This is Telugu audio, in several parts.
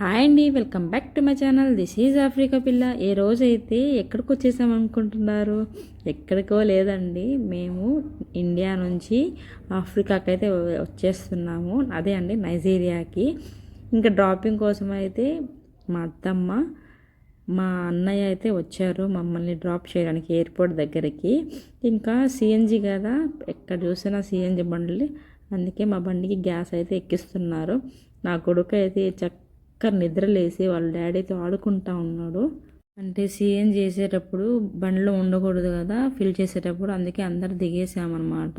హాయ్ అండి welcome back to my channel. This is Africa పిల్ల. ఏ రోజైతే ఎక్కడికి వచ్చేసాం అనుకుంటున్నారు? ఎక్కడికో లేదండి. మేము ఇండియా నుంచి ఆఫ్రికాకి అయితే వచ్చేస్తున్నాము. అదే అండి నైజీరియాకి. ఇంకా డ్రాపింగ్ కోసం అయితే మా అత్తమ్మ మా అన్నయ్య అయితే వచ్చారు మమ్మల్ని డ్రాప్ చేయడానికి ఎయిర్పోర్ట్ దగ్గరికి. ఇంకా సిఎన్జి కదా ఎక్కడ చూసినా సిఎన్జి బండ్లు. అందుకే మా బండికి గ్యాస్ అయితే ఎక్కిస్తున్నారు. నా కొడుకు అయితే చక్క చక్కగా నిద్రలేసి వాళ్ళ డాడీతో ఆడుకుంటా ఉన్నాడు. అంటే సీఎం చేసేటప్పుడు బండ్లు ఉండకూడదు కదా ఫిల్ చేసేటప్పుడు అందుకే అందరు దిగేసామన్నమాట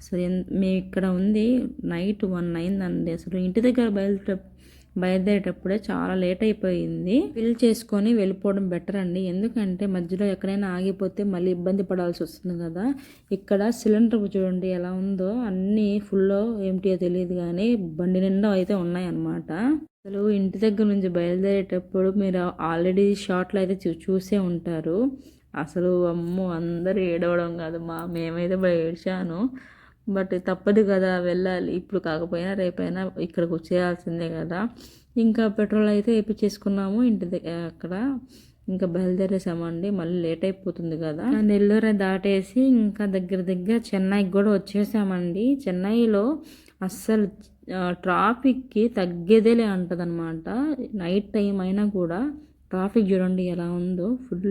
అసలు మేము ఇక్కడ ఉంది నైట్ వన్ అయిందండి. అసలు ఇంటి దగ్గర బయలుదేట బయలుదేరేటప్పుడే చాలా లేట్ అయిపోయింది. ఫిల్ చేసుకొని వెళ్ళిపోవడం బెటర్ అండి. ఎందుకంటే మధ్యలో ఎక్కడైనా ఆగిపోతే మళ్ళీ ఇబ్బంది పడాల్సి వస్తుంది కదా. ఇక్కడ సిలిండర్ చూడండి ఎలా ఉందో అన్నీ ఫుల్లో ఏమిటియో తెలియదు కానీ బండి నిండా అయితే ఉన్నాయన్నమాట. అసలు ఇంటి దగ్గర నుంచి బయలుదేరేటప్పుడు మీరు ఆల్రెడీ షార్ట్లు అయితే చూ చూసే ఉంటారు. అసలు అమ్మో అందరూ ఏడవడం కాదు. మా మేమైతే బాగా ఏడ్చాను. బట్ తప్పదు కదా వెళ్ళాలి. ఇప్పుడు కాకపోయినా రేపైనా ఇక్కడికి వచ్చేయాల్సిందే కదా. ఇంకా పెట్రోల్ అయితే వేయించేసుకున్నాము ఇంటి దగ్గర అక్కడ. ఇంకా బయలుదేరేసామండి. మళ్ళీ లేట్ అయిపోతుంది కదా. నెల్లూరు దాటేసి ఇంకా దగ్గర దగ్గర చెన్నైకి కూడా వచ్చేసామండి. చెన్నైలో అస్సలు ట్రాఫిక్కి తగ్గేదేలే అంటదనమాట నైట్ టైం అయినా కూడా ట్రాఫిక్ చూడండి ఎలా ఉందో ఫుల్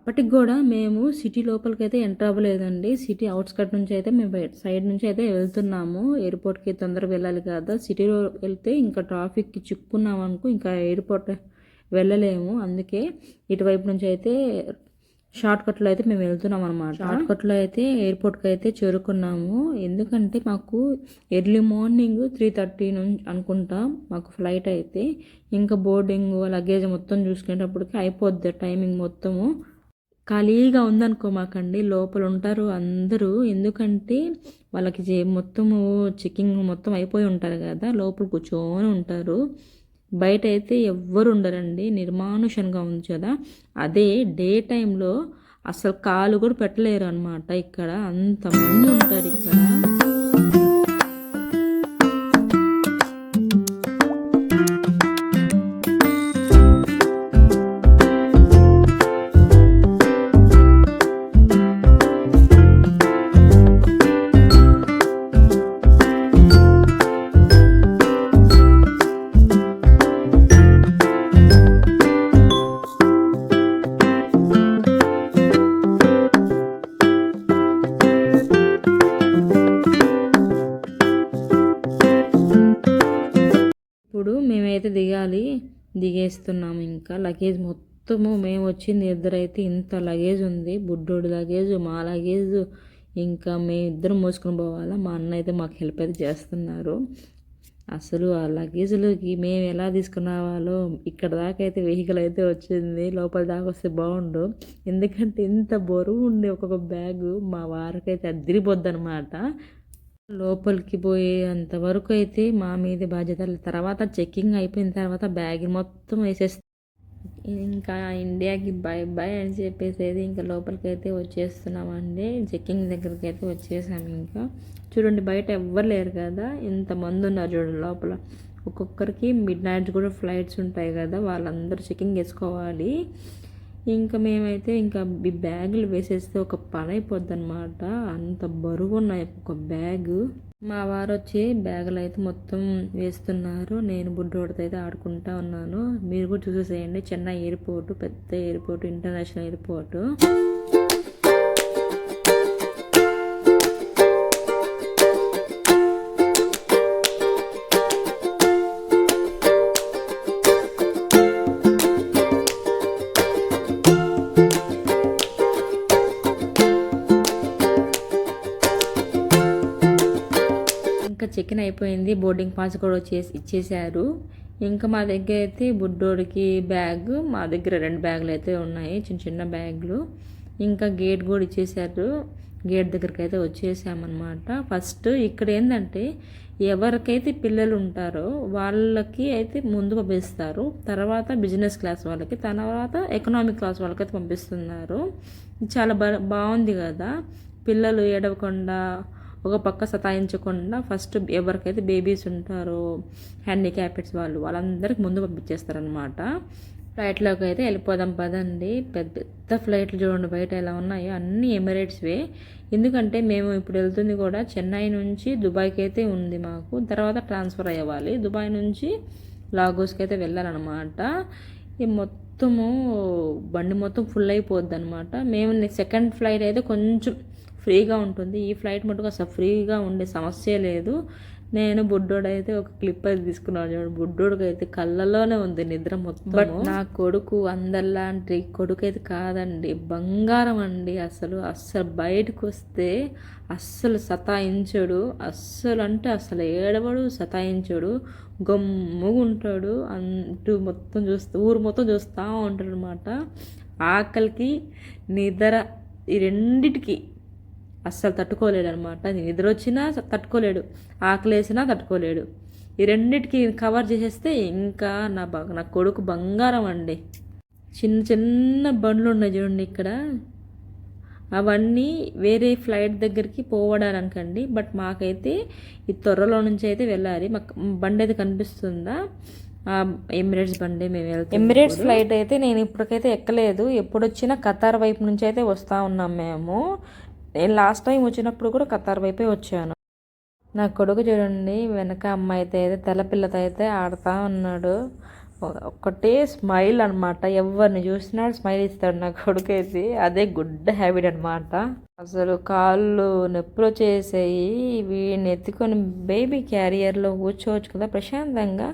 అప్పటికి కూడా మేము సిటీ లోపలికి అయితే ఎంటర్ అవ్వలేదండి. సిటీ అవుట్స్కట్ నుంచి అయితే మేము సైడ్ నుంచి అయితే వెళ్తున్నాము. ఎయిర్పోర్ట్కి తొందరగా వెళ్ళాలి కదా. సిటీలో వెళ్తే ఇంకా ట్రాఫిక్కి చిక్కున్నాం అనుకో ఇంకా ఎయిర్పోర్ట్ వెళ్ళలేము. అందుకే ఇటువైపు నుంచి అయితే షార్ట్ కట్లో అయితే మేము వెళ్తున్నాం అనమాట షార్ట్ కట్లో అయితే ఎయిర్పోర్ట్కి అయితే చేరుకున్నాము. ఎందుకంటే మాకు ఎర్లీ మార్నింగ్ త్రీ థర్టీ నుంచి అనుకుంటా మాకు ఫ్లైట్ అయితే ఇంకా బోర్డింగ్ లగేజ్ మొత్తం చూసుకునేటప్పటికి అయిపోద్ది టైమింగ్ మొత్తము. ఖాళీగా ఉందనుకో మాకండి లోపల ఉంటారు అందరూ. ఎందుకంటే వాళ్ళకి మొత్తము చెకింగ్ మొత్తం అయిపోయి ఉంటారు కదా లోపల కూర్చొని ఉంటారు. బయట అయితే ఎవ్వరు ఉండరండి నిర్మానుషంగా ఉంది కదా. అదే డే టైంలో అసలు కాలు కూడా పెట్టలేరు అనమాట ఇక్కడ అంతమంది ఉంటారు ఇక్కడ. దిగేస్తున్నాము ఇంకా. లగేజ్ మొత్తము మేము వచ్చింది ఇద్దరైతే ఇంత లగేజ్ ఉంది. బుడ్డోడి లగేజ్ మా లగేజ్ ఇంకా మేము ఇద్దరం మోసుకొని పోవాలా? మా అన్న అయితే మాకు హెల్ప్ అయితే చేస్తున్నారు. అసలు ఆ లగేజ్లోకి మేము ఎలా తీసుకున్నావాలో ఇక్కడ దాకా అయితే వెహికల్ అయితే వచ్చింది. లోపల దాకా వస్తే బాగుండు. ఎందుకంటే ఇంత బరువు ఉండే ఒక్కొక్క బ్యాగు మా వారికైతే అదిరిపోద్ది అనమాట లోపలికి పోయేంత వరకు అయితే మా మీద బాధ్యత తర్వాత చెక్కింగ్ అయిపోయిన తర్వాత బ్యాగ్ మొత్తం వేసేస్తాం. ఇంకా ఇండియాకి బై బై అని చెప్పేసేది ఇంకా లోపలికి అయితే వచ్చేస్తున్నామండి. చెక్కింగ్ దగ్గరికి అయితే వచ్చేసాము ఇంకా. చూడండి బయట ఎవ్వరు లేరు కదా. ఇంతమంది ఉన్నారు చూడండి లోపల. ఒక్కొక్కరికి మిడ్ నైట్ కూడా ఫ్లైట్స్ ఉంటాయి కదా. వాళ్ళందరూ చెకింగ్ వేసుకోవాలి. ఇంకా మేమైతే ఇంకా ఈ బ్యాగులు వేసేస్తే ఒక పని అయిపోద్ది అనమాట అంత బరువు ఉన్నాయి ఒక బ్యాగ్. మా వారు వచ్చి బ్యాగులు అయితే మొత్తం వేస్తున్నారు. నేను బుడ్డోడితో అయితే ఆడుకుంటా ఉన్నాను. మీరు కూడా చూసేసేయండి. చెన్నై ఎయిర్పోర్ట్ పెద్ద ఎయిర్పోర్ట్ ఇంటర్నేషనల్ ఎయిర్పోర్ట్. చెక్ అయిపోయింది. బోర్డింగ్ పాస్ కూడా వచ్చేసి ఇచ్చేసారు ఇంకా మా దగ్గర అయితే బుడ్డోడికి బ్యాగ్ మా దగ్గర రెండు బ్యాగులు అయితే ఉన్నాయి చిన్న చిన్న బ్యాగులు. ఇంకా గేట్ కూడా ఇచ్చేసారు గేట్ దగ్గరికి అయితే వచ్చేసామన్నమాట. ఫస్ట్ ఇక్కడ ఏంటంటే ఎవరికైతే పిల్లలు ఉంటారో వాళ్ళకి అయితే ముందు పంపిస్తారు. తర్వాత బిజినెస్ క్లాస్ వాళ్ళకి తర్వాత ఎకనామిక్ క్లాస్ వాళ్ళకి అయితే పంపిస్తున్నారు. చాలా బా బాగుంది కదా. పిల్లలు ఏడవకుండా ఒక పక్క సతాయించకుండా ఫస్ట్ ఎవరికైతే బేబీస్ ఉంటారో హ్యాండిక్యాప్డ్స్ వాళ్ళు వాళ్ళందరికీ ముందు పంపించేస్తారనమాట ఫ్లైట్లోకి అయితే వెళ్ళిపోదాం పదండి. పెద్ద పెద్ద ఫ్లైట్లు చూడండి బయట ఎలా ఉన్నాయో. అన్ని ఎమిరేట్స్వే ఎందుకంటే మేము ఇప్పుడు వెళ్తుంది కూడా చెన్నై నుంచి దుబాయ్కి అయితే ఉంది మాకు. తర్వాత ట్రాన్స్ఫర్ అయ్యేవాలి. దుబాయ్ నుంచి లాగోస్కి అయితే వెళ్ళాలన్నమాట. ఈ మొత్తము బండి మొత్తం ఫుల్ అయిపోద్ది అనమాట మేము సెకండ్ ఫ్లైట్ అయితే కొంచెం ఫ్రీగా ఉంటుంది. ఈ ఫ్లైట్ మటుకు అసలు ఫ్రీగా ఉండే సమస్య లేదు. నేను బుడ్డోడు అయితే ఒక క్లిప్ అయితే తీసుకున్నాను చూడండి. బుడ్డోడికి అయితే కళ్ళలోనే ఉంది నిద్ర మొత్తం బట్ నా కొడుకు అందరిలాంటి కొడుకు అయితే కాదండి. బంగారం అండి అసలు. అస్సలు బయటకు వస్తే అస్సలు సతాయించడు. అస్సలు అంటే అసలు ఏడవడు సతాయించడు. గమ్ముగా ఉంటాడు అంటూ మొత్తం చూస్తూ ఊరు మొత్తం చూస్తూ ఉంటాడు అనమాట ఆకలికి నిద్ర ఈ రెండిటికి అస్సలు తట్టుకోలేడు అనమాట నిద్ర వచ్చినా తట్టుకోలేడు ఆకలేసినా తట్టుకోలేడు. ఈ రెండింటికి కవర్ చేసేస్తే ఇంకా నా బ నా కొడుకు బంగారం అండి. చిన్న చిన్న బండ్లు ఉన్నాయి చూడండి ఇక్కడ. అవన్నీ వేరే ఫ్లైట్ దగ్గరికి పోవడానికండి బట్ మాకైతే ఈ త్వరలో నుంచి అయితే వెళ్ళాలి. మాకు బండి అయితే కనిపిస్తుందా? ఎమిరేట్స్ బండి మేము వెళ్తాం ఎమిరేట్స్ ఫ్లైట్ అయితే నేను ఇప్పటికైతే ఎక్కలేదు. ఎప్పుడు వచ్చినా ఖతార్ వైపు నుంచి అయితే వస్తూ ఉన్నాం మేము. నేను లాస్ట్ టైం వచ్చినప్పుడు కూడా ఖతార్ వైపే వచ్చాను. నా కొడుకు చూడండి వెనక అమ్మాయి అయితే తెల్లపిల్లతో అయితే ఆడుతూ ఉన్నాడు. ఒకటే స్మైల్ అనమాట ఎవరిని చూసినా స్మైల్ ఇస్తాడు నా కొడుకు అయితే. అదే గుడ్ హ్యాబిట్ అనమాట అసలు కాళ్ళు నొప్పులు వచ్చేసాయి. వీడిని ఎత్తుకొని బేబీ క్యారియర్లో కూర్చోవచ్చు కదా ప్రశాంతంగా.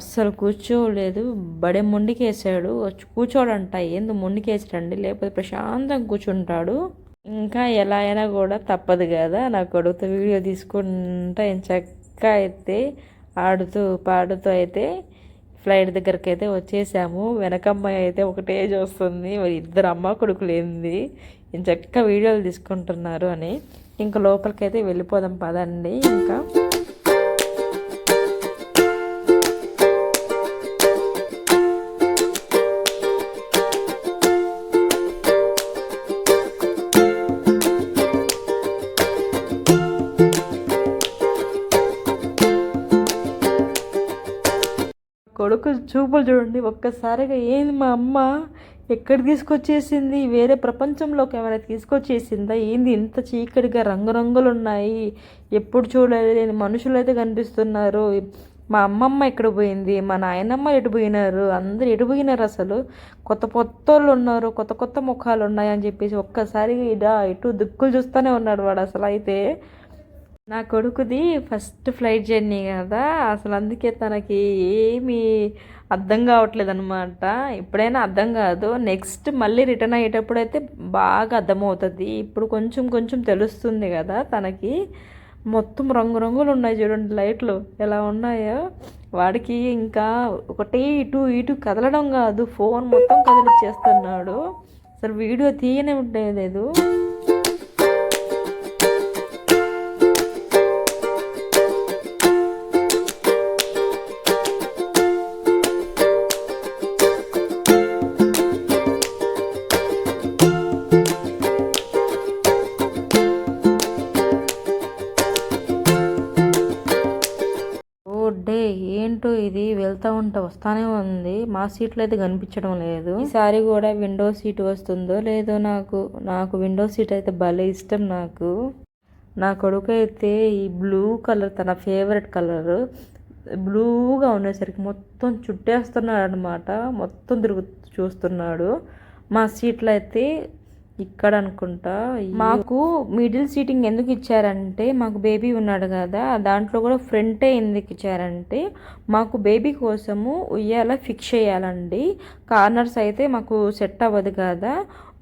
అస్సలు కూర్చోలేదు. బడే మొండికేసాడు కూర్చోడంట. ఏంది మొండికేసాడండి లేకపోతే ప్రశాంతంగా కూర్చుంటాడు. ఇంకా ఎలా అయినా కూడా తప్పదు కదా. నా కొడుకుతో వీడియో తీసుకుంటా చక్క అయితే ఆడుతూ పాడుతూ అయితే ఫ్లైట్ దగ్గరికి అయితే వచ్చేసాము వెనకమ్మాయి అయితే ఒకటే చూస్తుంది. మరి ఇద్దరు అమ్మ కొడుకులు ఏంది? చక్క వీడియోలు తీసుకుంటున్నారు అని. ఇంకా లోపలికి అయితే వెళ్ళిపోదాం పదండి. ఇంకా కొడుకు చూపులు చూడండి ఒక్కసారిగా ఏంది మా అమ్మ? ఎక్కడ తీసుకొచ్చేసింది? వేరే ప్రపంచంలోకి ఏమైనా తీసుకొచ్చేసిందా? ఏంది ఇంత చీకటిగా రంగురంగులు ఉన్నాయి ఎప్పుడు చూడలేని మనుషులు అయితే కనిపిస్తున్నారు. మా అమ్మమ్మ ఎక్కడ పోయింది? మా నాయనమ్మ ఎటు పోయినారు? అందరు ఎటు పోయినారు అసలు? కొత్త కొత్త వాళ్ళు ఉన్నారు కొత్త కొత్త ముఖాలు ఉన్నాయి అని చెప్పేసి ఒక్కసారి ఇడా ఇటు దిక్కులు చూస్తూనే ఉన్నాడు వాడు అసలు అయితే. నా కొడుకుది ఫస్ట్ ఫ్లైట్ జర్నీ కదా. అసలు అందుకే తనకి ఏమీ అర్థం కావట్లేదు అనమాట ఎప్పుడైనా అర్థం కాదు. నెక్స్ట్ మళ్ళీ రిటర్న్ అయ్యేటప్పుడు అయితే బాగా అర్థమవుతుంది. ఇప్పుడు కొంచెం కొంచెం తెలుస్తుంది కదా తనకి. మొత్తం రంగురంగులు ఉన్నాయి చూడండి లైట్లు. ఎలా ఉన్నాయో. వాడికి ఇంకా ఒకటి ఇటు ఇటు కదలడం కాదు. ఫోన్ మొత్తం కదిలిచ్చేస్తున్నాడు. అసలు వీడియో తీయనే ఉండేది ఇది వెళ్తా ఉంటే వస్తానే ఉంది. మా సీట్లో అయితే కనిపించడం లేదు. ఈసారి కూడా విండో సీట్ వస్తుందో లేదో నాకు నాకు విండో సీట్ అయితే భలే ఇష్టం నాకు. నా కొడుకు అయితే ఈ బ్లూ కలర్ తన ఫేవరెట్ కలర్ బ్లూగా ఉండేసరికి మొత్తం చుట్టేస్తున్నాడు అనమాట మొత్తం తిరుగు చూస్తున్నాడు. మా సీట్లో అయితే ఇక్కడ అనుకుంటా మాకు మిడిల్ సీటింగ్ ఎందుకు ఇచ్చారంటే మాకు బేబీ ఉన్నాడు కదా దాంట్లో కూడా ఫ్రంటే ఎందుకు ఇచ్చారంటే మాకు బేబీ కోసము ఉయ్యాల ఫిక్స్ చేయాలండి. కార్నర్స్ అయితే మాకు సెట్ అవ్వదు కదా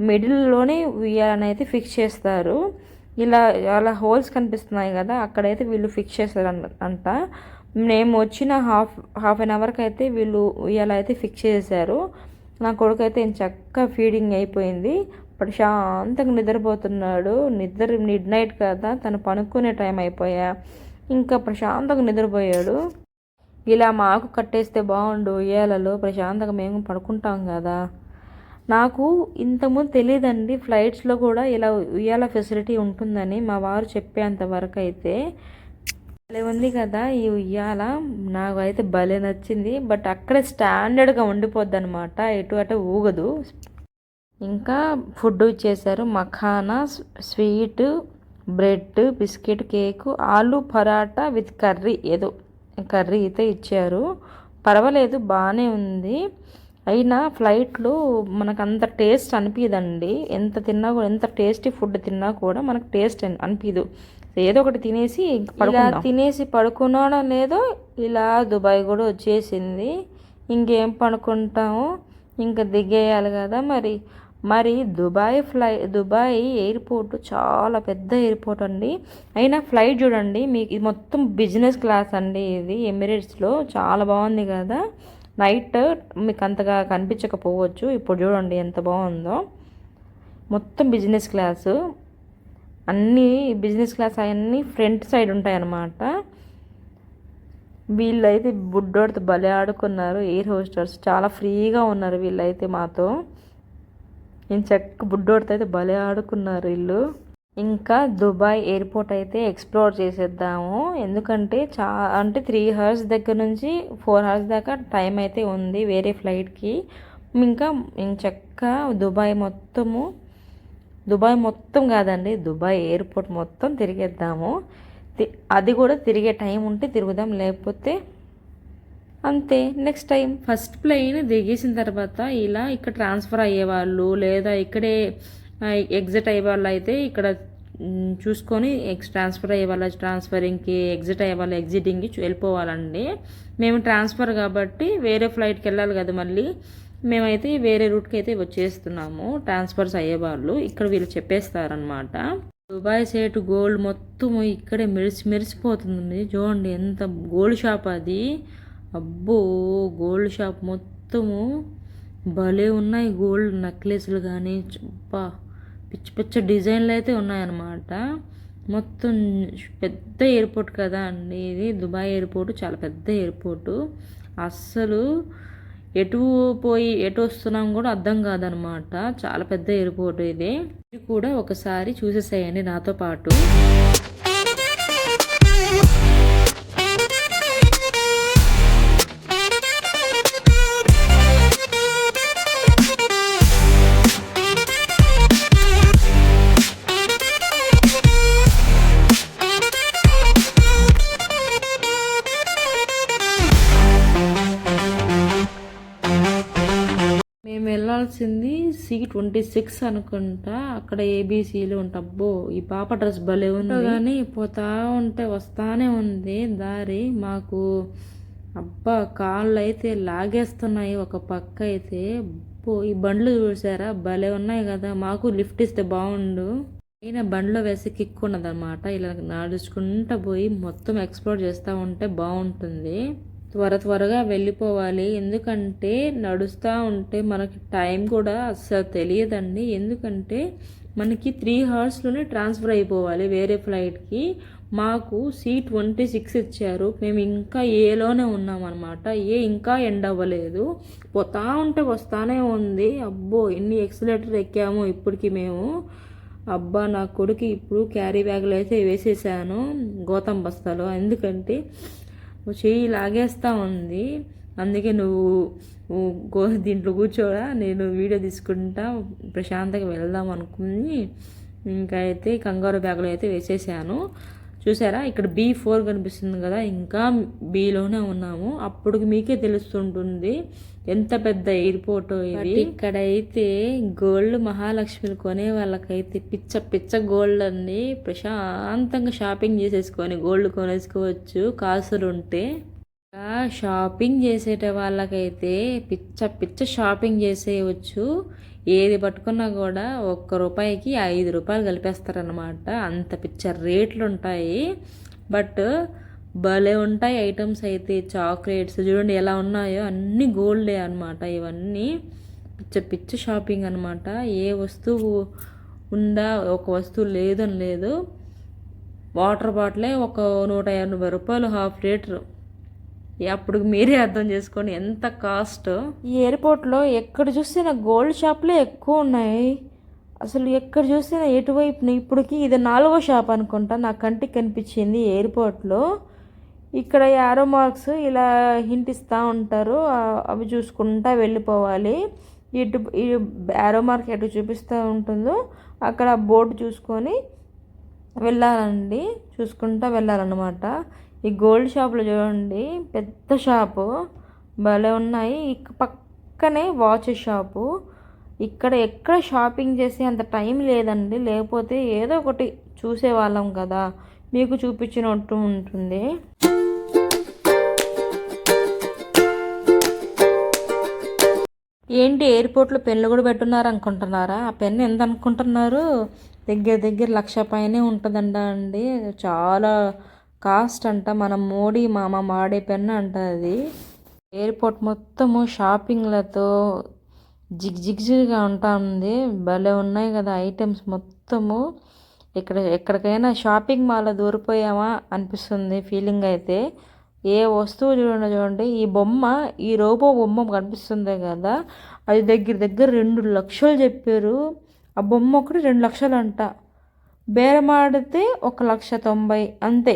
మిడిల్లోనే ఉయ్యాలని అయితే ఫిక్స్ చేస్తారు. ఇలా అలా హోల్స్ కనిపిస్తున్నాయి కదా అక్కడైతే వీళ్ళు ఫిక్స్ చేస్తారు అంట. మేము వచ్చిన హాఫ్ హాఫ్ అన్ అవర్కి అయితే వీళ్ళు ఉయ్యాల అయితే ఫిక్స్ చేశారు. నా కొడుకు అయితే చక్కగా ఫీడింగ్ అయిపోయింది. ప్రశాంతంగా నిద్రపోతున్నాడు. నిద్ర మిడ్ నైట్ కదా తను పనుక్కునే టైం అయిపోయా. ఇంకా ప్రశాంతంగా నిద్రపోయాడు. ఇలా మాకు కట్టేస్తే బాగుండు ఉయ్యాలలో ప్రశాంతంగా మేము పడుకుంటాం కదా. నాకు ఇంతకుముందు తెలియదండి ఫ్లైట్స్లో కూడా ఇలా ఉయ్యాల ఫెసిలిటీ ఉంటుందని మా వారు చెప్పేంత వరకు అయితే. భలే ఉంది కదా ఈ ఉయ్యాల నాకు అయితే భలే నచ్చింది. బట్ అక్కడే స్టాండర్డ్గా ఉండిపోద్ది అనమాట ఎటు అటు ఊగదు. ఇంకా ఫుడ్ ఇచ్చేసారు makhana sweet bread biscuit cake aloo paratha with curry. ఏదో కర్రీ అయితే ఇచ్చారు. పర్వాలేదు బాగానే ఉంది. అయినా ఫ్లైట్లో మనకు అంత టేస్ట్ అనిపించదండి ఎంత తిన్నా కూడా ఎంత టేస్టీ ఫుడ్ తిన్నా కూడా మనకు టేస్ట్ అనిపించదు ఏదో ఒకటి తినేసి ఇలా తినేసి పడుకున్నాడో లేదో ఇలా దుబాయ్ కూడా వచ్చేసింది. ఇంకేం పడుకుంటాము? ఇంకా దిగేయాలి కదా మరి. మరి దుబాయ్ ఫ్లై దుబాయ్ ఎయిర్పోర్ట్ చాలా పెద్ద ఎయిర్పోర్ట్ అండి. అయినా ఫ్లైట్ చూడండి మీకు ఇది మొత్తం బిజినెస్ క్లాస్ అండి ఇది. ఎమిరేట్స్లో చాలా బాగుంది కదా. నైట్ మీకు అంతగా కనిపించకపోవచ్చు. ఇప్పుడు చూడండి ఎంత బాగుందో. మొత్తం బిజినెస్ క్లాసు. అన్నీ బిజినెస్ క్లాస్ అవన్నీ ఫ్రంట్ సైడ్ ఉంటాయి అన్నమాట వీళ్ళైతే బుడ్డోడితో భలే ఆడుకున్నారు. ఎయిర్ హోస్టర్స్ చాలా ఫ్రీగా ఉన్నారు వీళ్ళైతే మాతో. నేను చెక్క బుడ్డోడితో అయితే భలే ఆడుకున్నారు వీళ్ళు. ఇంకా దుబాయ్ ఎయిర్పోర్ట్ అయితే ఎక్స్ప్లోర్ చేసేద్దాము. ఎందుకంటే చా అంటే త్రీ అవర్స్ దగ్గర నుంచి ఫోర్ అవర్స్ దాకా టైం అయితే ఉంది వేరే ఫ్లైట్కి. ఇంకా చక్క దుబాయ్ మొత్తము దుబాయ్ మొత్తం కాదండి దుబాయ్ ఎయిర్పోర్ట్ మొత్తం తిరిగేద్దాము. అది కూడా తిరిగే టైం ఉంటే తిరుగుదాం లేకపోతే అంతే నెక్స్ట్ టైం ఫస్ట్ ప్లేన్ దిగేసిన తర్వాత ఇలా ఇక్కడ ట్రాన్స్ఫర్ అయ్యేవాళ్ళు లేదా ఇక్కడే ఎగ్జిట్ అయ్యే వాళ్ళు అయితే ఇక్కడ చూసుకొని ఎక్స్ ట్రాన్స్ఫర్ అయ్యే వాళ్ళ ట్రాన్స్ఫరింగ్కి ఎగ్జిట్ అయ్యే వాళ్ళ ఎగ్జిటింగ్కి వెళ్ళిపోవాలండి. మేము ట్రాన్స్ఫర్ కాబట్టి వేరే ఫ్లైట్కి వెళ్ళాలి కదా మళ్ళీ. మేమైతే వేరే రూట్కి అయితే వచ్చేస్తున్నాము. ట్రాన్స్ఫర్స్ అయ్యేవాళ్ళు ఇక్కడ వీళ్ళు చెప్పేస్తారనమాట దుబాయ్ సేటు గోల్డ్ మొత్తం ఇక్కడే మెరిసి మెరిసిపోతుంది చూడండి ఎంత గోల్డ్ షాప్ అది. అబ్బో గోల్డ్ షాప్ మొత్తము. భలే ఉన్నాయి గోల్డ్ నెక్లెస్లు కానీ చుప్పా పిచ్చి పిచ్చ డిజైన్లు అయితే ఉన్నాయన్నమాట. మొత్తం పెద్ద ఎయిర్పోర్ట్ కదా అండి ఇది. దుబాయ్ ఎయిర్పోర్ట్ చాలా పెద్ద ఎయిర్పోర్టు. అస్సలు ఎటు పోయి ఎటు వస్తున్నాం కూడా అర్థం కాదనమాట చాలా పెద్ద ఎయిర్పోర్ట్ ఇది. ఇది కూడా ఒకసారి చూసేసేయండి నాతో పాటు. వచ్చింది సి ట్వంటీ సిక్స్ అనుకుంటా. అక్కడ ఏబీసీలు అబ్బో ఈ పాప డ్రెస్ భలే ఉంది. కానీ పోతా ఉంటే వస్తానే ఉంది. దారి మాకు అబ్బా కాళ్ళు అయితే లాగేస్తున్నాయి ఒక పక్క అయితే. ఈ బండ్లు చూసారా? భలే ఉన్నాయి కదా. మాకు లిఫ్ట్ ఇస్తే బాగుండు. ఈయన బండ్లో వేసి కిక్ ఉన్నదన్నమాట. ఇలా నడుచుకుంటా పోయి మొత్తం ఎక్స్ప్లోర్ చేస్తూ ఉంటే బాగుంటుంది. త్వర త్వరగా వెళ్ళిపోవాలి. ఎందుకంటే నడుస్తూ ఉంటే మనకి టైం కూడా అస్సలు తెలియదండి. ఎందుకంటే మనకి త్రీ అవర్స్లోనే ట్రాన్స్ఫర్ అయిపోవాలి వేరే ఫ్లైట్కి మాకు సీ ట్వంటీ సిక్స్ ఇచ్చారు. మేము ఇంకా ఏలోనే ఉన్నామన్నమాట. ఏ ఇంకా ఎండ్ అవ్వలేదు. పోతా ఉంటే వస్తానే ఉంది. అబ్బో ఎన్ని ఎక్సలేటర్ ఎక్కాము ఇప్పటికి మేము. అబ్బా నా కొడుకు ఇప్పుడు క్యారీ బ్యాగ్లో అయితే వేసేసాను. గౌతమ్ బస్తాలో ఎందుకంటే చెయ్యి లాగేస్తూ ఉంది. అందుకే నువ్వు గో దీంట్లో కూర్చోడా నేను వీడియో తీసుకుంటా ప్రశాంతంగా వెళ్దాం అనుకుని ఇంకా అయితే కంగారు బ్యాగ్లో అయితే వేసేసాను. చూసారా ఇక్కడ బీ ఫోర్ కనిపిస్తుంది కదా ఇంకా బీలోనే ఉన్నాము. అప్పుడు మీకే తెలుస్తుంటుంది. ఎంత పెద్ద ఎయిర్పోర్ట్ ఇది? ఇక్కడైతే గోల్డ్ మహాలక్ష్మిలు కొనే వాళ్ళకైతే పిచ్చ పిచ్చ గోల్డ్ అన్ని ప్రశాంతంగా షాపింగ్ చేసేసుకొని గోల్డ్ కొనేసుకోవచ్చు. కాసులు ఉంటే షాపింగ్ చేసేట వాళ్ళకైతే పిచ్చ పిచ్చ షాపింగ్ చేసేయవచ్చు ఏది పట్టుకున్నా కూడా ఒక్క రూపాయికి ఐదు రూపాయలు కలిపేస్తారనమాట అంత పిచ్చ రేట్లు ఉంటాయి. బట్ భలే ఉంటాయి ఐటమ్స్ అయితే చాక్లెట్స్ చూడండి ఎలా ఉన్నాయో అన్నీ గోల్డే అనమాట ఇవన్నీ పిచ్చ పిచ్చ షాపింగ్ అనమాట ఏ వస్తువు ఉందా ఒక వస్తువు లేదని లేదు. వాటర్ బాటిలే ఒక నూట ఎనభై రూపాయలు హాఫ్ లీటర్. అప్పుడు మీరే అర్థం చేసుకోండి ఎంత కాస్ట్. ఈ ఎయిర్పోర్ట్లో ఎక్కడ చూసినా గోల్డ్ షాప్లే ఎక్కువ ఉన్నాయి. అసలు ఎక్కడ చూసినా ఎటువైపు ఇప్పటికి ఇది నాలుగో షాప్ అనుకుంటా నా కంటికి కనిపించింది ఎయిర్పోర్ట్లో. ఇక్కడ యారో మార్క్స్ ఇలా హింట్ ఇస్తూ ఉంటారు. అవి చూసుకుంటా వెళ్ళిపోవాలి. ఇటు ఈ యారో మార్క్ ఎటు చూపిస్తూ ఉంటుందో అక్కడ బోర్డు చూసుకొని వెళ్ళాలండి. చూసుకుంటా వెళ్ళాలన్నమాట. ఈ గోల్డ్ షాపులో చూడండి. పెద్ద షాపు. భలే ఉన్నాయి. పక్కనే వాచ్ షాపు. ఇక్కడ ఎక్కడ షాపింగ్ చేసే అంత టైం లేదండి. లేకపోతే ఏదో ఒకటి చూసేవాళ్ళం కదా. మీకు చూపించినట్టు ఉంటుంది. ఏంటి ఎయిర్పోర్ట్లో పెన్ను కూడా పెట్టున్నారు అనుకుంటున్నారా ఆ పెన్ ఎంత అనుకుంటున్నారు దగ్గర దగ్గర లక్ష పైనే ఉంటుందంట అండి. చాలా కాస్ట్ అంట. మన మోడీ మామ మాడే పెన్ అంట అది. ఎయిర్పోర్ట్ మొత్తము షాపింగ్లతో జిగ్ జిగ్జిగా ఉంటా ఉంది. భలే ఉన్నాయి కదా ఐటమ్స్ మొత్తము. ఇక్కడ ఎక్కడికైనా షాపింగ్ మాల్లో దూరిపోయామా అనిపిస్తుంది ఫీలింగ్ అయితే. ఏ వస్తువు చూడండి చూడండి. ఈ బొమ్మ ఈ రోబో బొమ్మ కనిపిస్తుంది కదా. అది దగ్గర దగ్గర రెండు లక్షలు చెప్పారు. ఆ బొమ్మ ఒకటి రెండు లక్షలు అంట బేరమాడితే ఒక లక్ష తొంభై అంతే.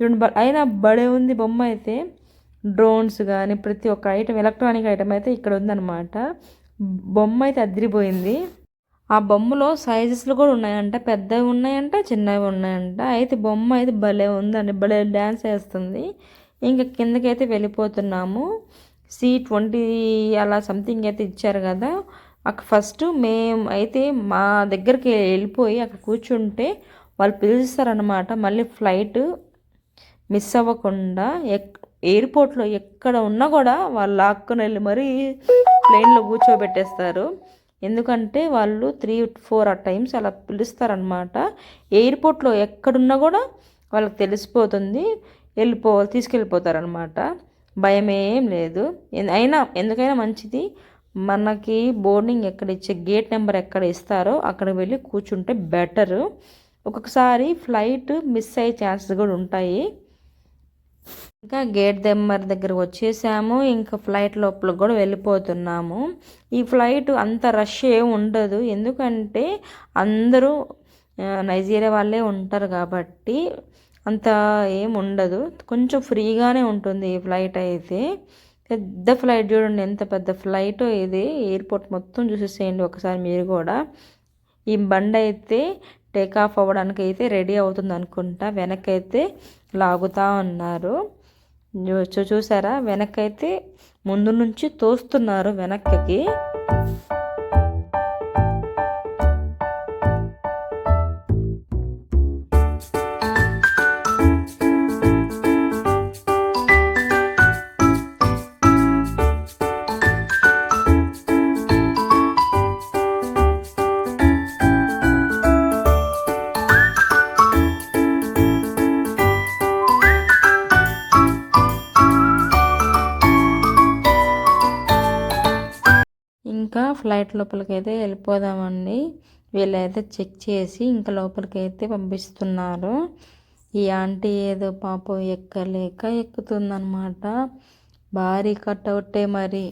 రెండు అయినా బడే ఉంది బొమ్మ అయితే. డ్రోన్స్ కానీ ప్రతి ఒక్క ఐటమ్ ఎలక్ట్రానిక్ ఐటమ్ అయితే ఇక్కడ ఉందన్నమాట. బొమ్మ అయితే అదిరిపోయింది. ఆ బొమ్మలో సైజెస్లు కూడా ఉన్నాయంట. పెద్దవి ఉన్నాయంట చిన్నవి ఉన్నాయంట. అయితే బొమ్మ అయితే భలే ఉందండి. భలే డ్యాన్స్ వేస్తుంది. ఇంకా కిందకైతే వెళ్ళిపోతున్నాము. సి ట్వంటీ అలా సంథింగ్ అయితే ఇచ్చారు కదా. అక్కడ ఫస్ట్ మేము అయితే మా దగ్గరికి వెళ్ళిపోయి అక్కడ కూర్చుంటే వాళ్ళు పిలుస్తారనమాట మళ్ళీ ఫ్లైట్ మిస్ అవ్వకుండా ఎక్ ఎయిర్పోర్ట్లో ఎక్కడ ఉన్నా కూడా వాళ్ళు లాక్కుని వెళ్ళి మరీ ప్లేన్లో కూర్చోబెట్టేస్తారు. ఎందుకంటే వాళ్ళు త్రీ ఫోర్ ఆ టైమ్స్ అలా పిలుస్తారనమాట ఎయిర్పోర్ట్లో ఎక్కడున్నా కూడా వాళ్ళకి తెలిసిపోతుంది. వెళ్ళిపో తీసుకెళ్ళిపోతారనమాట భయం ఏం లేదు. అయినా ఎందుకైనా మంచిది. మనకి బోర్డింగ్ ఎక్కడ ఇచ్చే గేట్ నెంబర్ ఎక్కడ ఇస్తారో అక్కడ వెళ్ళి కూర్చుంటే బెటర్. ఒక్కొక్కసారి ఫ్లైట్ మిస్ అయ్యే ఛాన్సెస్ కూడా ఉంటాయి. ఇంకా గేట్ దెమ్మర్ దగ్గర వచ్చేసాము. ఇంకా ఫ్లైట్ లోపల కూడా వెళ్ళిపోతున్నాము. ఈ ఫ్లైట్ అంత రష్ ఏమి ఉండదు. ఎందుకంటే అందరూ నైజీరియా వాళ్ళే ఉంటారు కాబట్టి అంత ఏం ఉండదు. కొంచెం ఫ్రీగానే ఉంటుంది ఈ ఫ్లైట్ అయితే. పెద్ద ఫ్లైట్ చూడండి ఎంత పెద్ద ఫ్లైట్ ఇది. ఎయిర్పోర్ట్ మొత్తం చూసేసేయండి ఒకసారి మీరు కూడా. ఈ బండి అయితే టేక్ ఆఫ్ అవ్వడానికి అయితే రెడీ అవుతుంది అనుకుంటా. వెనకైతే లాగుతా ఉన్నారు. చూ- చూసారా? వెనకైతే ముందు నుంచి తోస్తున్నారు వెనక్కి. ఫ్లైట్ లోపలికి అయితే వెళ్ళిపోదామండి. వీళ్ళైతే చెక్ చేసి ఇంకా లోపలికైతే పంపిస్తున్నారు. ఈ ఆంటీ ఏదో పాపం ఎక్కలేక ఎక్కుతుందన్నమాట. భారీ కట్అవుటే మరి.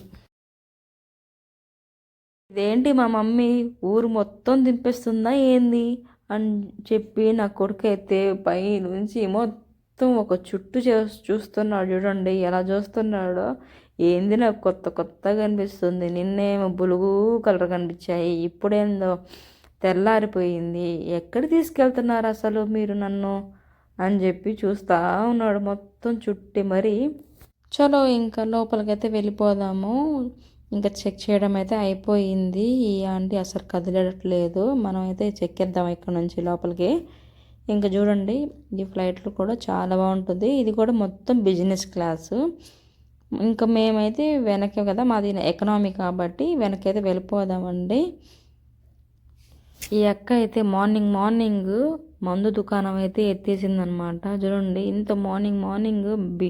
ఇదేంటి మా మమ్మీ? ఊరు మొత్తం దింపేస్తుందా ఏంది? అని చెప్పి నా కొడుకు అయితే పై నుంచి మొత్తం ఒక చుట్టు చే చూస్తున్నాడు చూడండి ఎలా చూస్తున్నాడో. ఏంది నాకు కొత్త కొత్తగా కనిపిస్తుంది. నిన్నేమో బులుగు కలర్ కనిపించాయి. ఇప్పుడేందో తెల్లారిపోయింది. ఎక్కడ తీసుకెళ్తున్నారు అసలు మీరు నన్ను? అని చెప్పి చూస్తా ఉన్నాడు మొత్తం చుట్టి మరి. చలో ఇంకా లోపలికైతే వెళ్ళిపోదాము. ఇంకా చెక్ చేయడం అయితే అయిపోయింది. ఈ ఆంటీ అసలు కదిలేట్లేదు. మనం అయితే చెక్ చేద్దాం ఇక్కడ నుంచి లోపలికి. ఇంకా చూడండి ఈ ఫ్లైట్లు కూడా చాలా బాగుంటుంది. ఇది కూడా మొత్తం బిజినెస్ క్లాసు. ఇంకా మేమైతే వెనకే కదా మాది ఎకనామీ కాబట్టి వెనకైతే వెళ్ళిపోదామండి. ఈ అక్క అయితే మార్నింగ్ మార్నింగ్ మందు దుకాణం అయితే ఎత్తేసిందనమాట. చూడండి ఇంత మార్నింగ్ మార్నింగ్ బి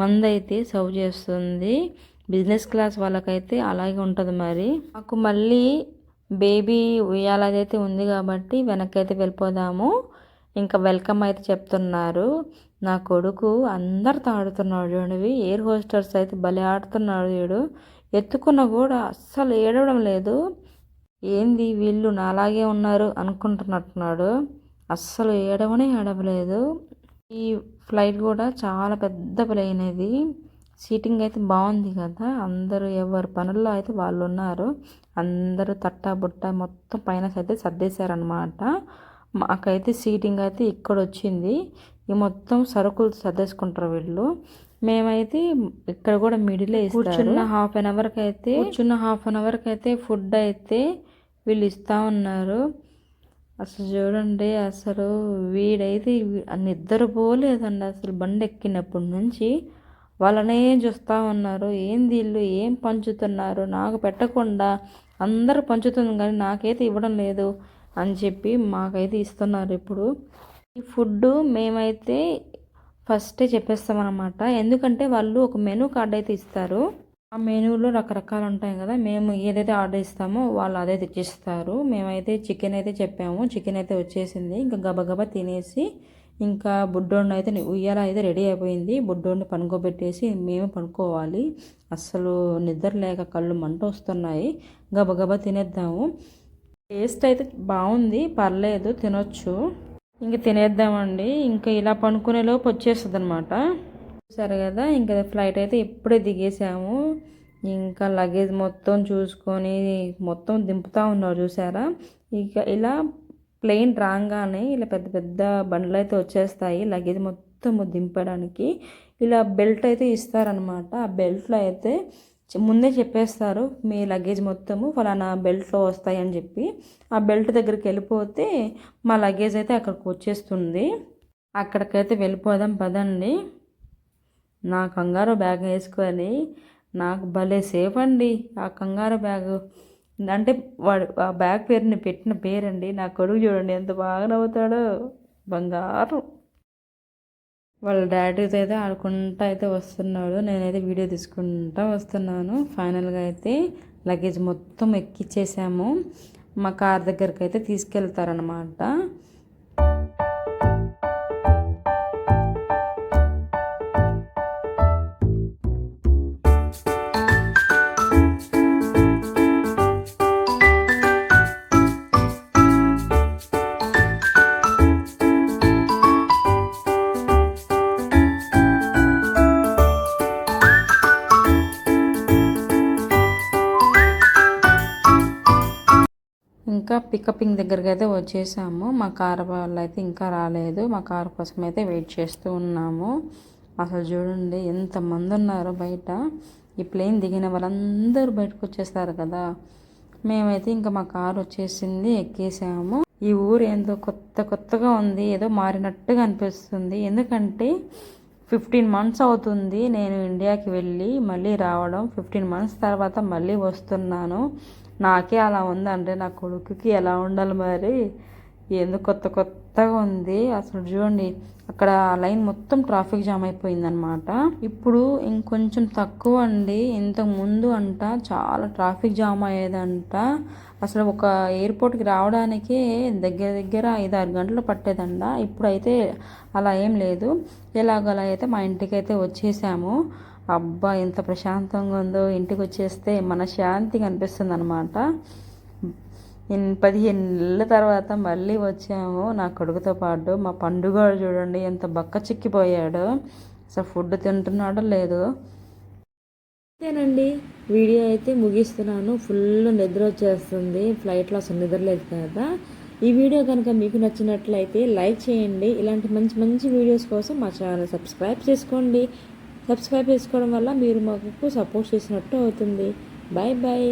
మందు అయితే సర్వ్ చేస్తుంది. బిజినెస్ క్లాస్ వాళ్ళకైతే అలాగే ఉంటుంది మరి. మాకు మళ్ళీ బేబీ ఉయ్యాలదైతే ఉంది కాబట్టి వెనక్కి అయితే వెళ్ళిపోదాము. ఇంకా వెల్కమ్ అయితే చెప్తున్నారు. నా కొడుకు అందరితో ఆడుతున్నాడు చూడండి. ఎయిర్ హోస్టర్స్ అయితే భలే ఆడుతున్నాడు వీడు. ఎత్తుకున్నా కూడా అస్సలు ఏడవడం లేదు. ఏంది వీళ్ళు నాలాగే ఉన్నారు అనుకుంటున్నట్టున్నాడు. అస్సలు ఏడవనే ఏడవలేదు. ఈ ఫ్లైట్ కూడా చాలా పెద్ద ప్లేన్ ఇది. సీటింగ్ అయితే బాగుంది కదా. అందరూ ఎవరి పనుల్లో అయితే వాళ్ళు ఉన్నారు. అందరూ తట్టా బుట్ట మొత్తం పైన అయితే సర్దేశారనమాట మాకైతే సీటింగ్ అయితే ఇక్కడ వచ్చింది. ఈ మొత్తం సరుకులు సర్దేసుకుంటారు వీళ్ళు. మేమైతే ఇక్కడ కూడా మిడిల్ కూర్చున్న హాఫ్ అన్ అవర్కి అయితే కూర్చున్న హాఫ్ అన్ అవర్కి అయితే ఫుడ్ అయితే వీళ్ళు ఇస్తూ ఉన్నారు. అసలు చూడండి అసలు వీడైతే నిద్రపోలేదండి అసలు బండి ఎక్కినప్పటి నుంచి వాళ్ళనే చూస్తూ ఉన్నారు. ఏంది వీళ్ళు? ఏం పంచుతున్నారు? నాకు పెట్టకుండా అందరూ పంచుతుంది కానీ నాకైతే ఇవ్వడం లేదు అని చెప్పి మాకైతే ఇస్తున్నారు ఇప్పుడు. ఈ ఫుడ్ మేమైతే ఫస్టే చెప్పేస్తామన్నమాట. ఎందుకంటే వాళ్ళు ఒక మెనూ కార్డ్ అయితే ఇస్తారు. ఆ మెనూలో రకరకాలు ఉంటాయి కదా మేము ఏదైతే ఆర్డర్ ఇస్తామో వాళ్ళు అదే తెచ్చిస్తారు. మేమైతే చికెన్ అయితే చెప్పాము చికెన్ అయితే వచ్చేసింది. ఇంకా గబగబా తినేసి ఇంకా బుడ్డోడిని అయితే ఉయ్యాల అయితే రెడీ అయిపోయింది. బుడ్డోడిని పనుకోబెట్టేసి మేము పనుకోవాలి. అస్సలు నిద్ర లేక కళ్ళు మంట వస్తున్నాయి. గబగబా తినేద్దాము. టేస్ట్ అయితే బాగుంది పర్లేదు తినొచ్చు. ఇంక తినేద్దామండి. ఇంకా ఇలా పనుకునే లోపు వచ్చేస్తుంది అనమాట చూసారు కదా ఇంకా ఫ్లైట్ అయితే ఇప్పుడే దిగేసాము. ఇంకా లగేజ్ మొత్తం చూసుకొని మొత్తం దింపుతూ ఉన్నారు చూసారా? ఇక ఇలా ప్లెయిన్ రాగానే ఇలా పెద్ద పెద్ద బండ్లు అయితే వచ్చేస్తాయి. లగేజ్ మొత్తం దింపడానికి ఇలా బెల్ట్ అయితే ఇస్తారనమాట ఆ బెల్ట్లో అయితే ముందే చెప్పేస్తారు మీ లగేజ్ మొత్తము ఫలానా బెల్ట్లో వస్తాయని చెప్పి. ఆ బెల్ట్ దగ్గరికి వెళ్ళిపోతే మా లగేజ్ అయితే అక్కడికి వచ్చేస్తుంది. అక్కడికైతే వెళ్ళిపోదాం పదండి. నా కంగారు బ్యాగ్ వేసుకొని నాకు భలే సేఫ్ అండి ఆ కంగారు బ్యాగ్ అంటే వాడు ఆ బ్యాగ్ పేరుని పెట్టిన పేరండి. నా కొడుకు చూడండి ఎంత బాగా నవ్వుతాడో. బంగారం. వాళ్ళ డాడీతో అయితే ఆడుకుంటా అయితే వస్తున్నాడు. నేనైతే వీడియో తీసుకుంటా వస్తున్నాను. ఫైనల్గా అయితే లగేజ్ మొత్తం ఎక్కిచ్చేసాము. మా కార్ దగ్గరికి అయితే తీసుకెళ్తారనమాట పికపింగ్ దగ్గరికి అయితే వచ్చేసాము. మా కార్ వాళ్ళు అయితే ఇంకా రాలేదు. మా కార్ కోసం అయితే వెయిట్ చేస్తూ ఉన్నాము. అసలు చూడండి ఎంతమంది ఉన్నారో బయట. ఈ ప్లేన్ దిగిన వాళ్ళందరూ బయటకు వచ్చేస్తారు కదా. మేమైతే ఇంకా మా కారు వచ్చేసింది ఎక్కేసాము. ఈ ఊరు ఏందో కొత్త కొత్తగా ఉంది ఏదో మారినట్టుగా అనిపిస్తుంది. ఎందుకంటే ఫిఫ్టీన్ మంత్స్ అవుతుంది నేను ఇండియాకి వెళ్ళి మళ్ళీ రావడం. ఫిఫ్టీన్ మంత్స్ తర్వాత మళ్ళీ వస్తున్నాను. నాకే అలా ఉందంటే నా కొడుకుకి ఎలా ఉండాలి మరి? ఎందుకు కొత్త కొత్తగా ఉంది. అసలు చూడండి అక్కడ లైన్ మొత్తం ట్రాఫిక్ జామ్ అయిపోయిందనమాట ఇప్పుడు ఇంకొంచెం తక్కువ అండి. ఇంతకు ముందు అంట చాలా ట్రాఫిక్ జామ్ అయ్యేదంట. అసలు ఒక ఎయిర్పోర్ట్కి రావడానికి దగ్గర దగ్గర ఐదు ఆరు గంటలు పట్టేదంట. ఇప్పుడైతే అలా ఏం లేదు. ఎలాగలా అయితే మా ఇంటికి అయితే వచ్చేసాము. అబ్బా ఎంత ప్రశాంతంగా ఉందో. ఇంటికి వచ్చేస్తే మన శాంతి కనిపిస్తుంది అనమాట పదిహేను నెలల తర్వాత మళ్ళీ వచ్చాము నా కొడుకుతో పాటు. మా పండుగ చూడండి ఎంత బక్క చిక్కిపోయాడు. అసలు ఫుడ్ తింటున్నాడో లేదో. అంతేనండి. వీడియో అయితే ముగిస్తున్నాను. ఫుల్ నిద్ర వచ్చేస్తుంది. ఫ్లైట్లో అసలు నిద్రలేదు కదా. ఈ వీడియో కనుక మీకు నచ్చినట్లయితే లైక్ చేయండి. ఇలాంటి మంచి మంచి వీడియోస్ కోసం మా ఛానల్ సబ్స్క్రైబ్ చేసుకోండి. సబ్స్క్రైబ్ చేసుకోవడం వల్ల మీరు మాకు సపోర్ట్ చేసినట్టు అవుతుంది. Bye bye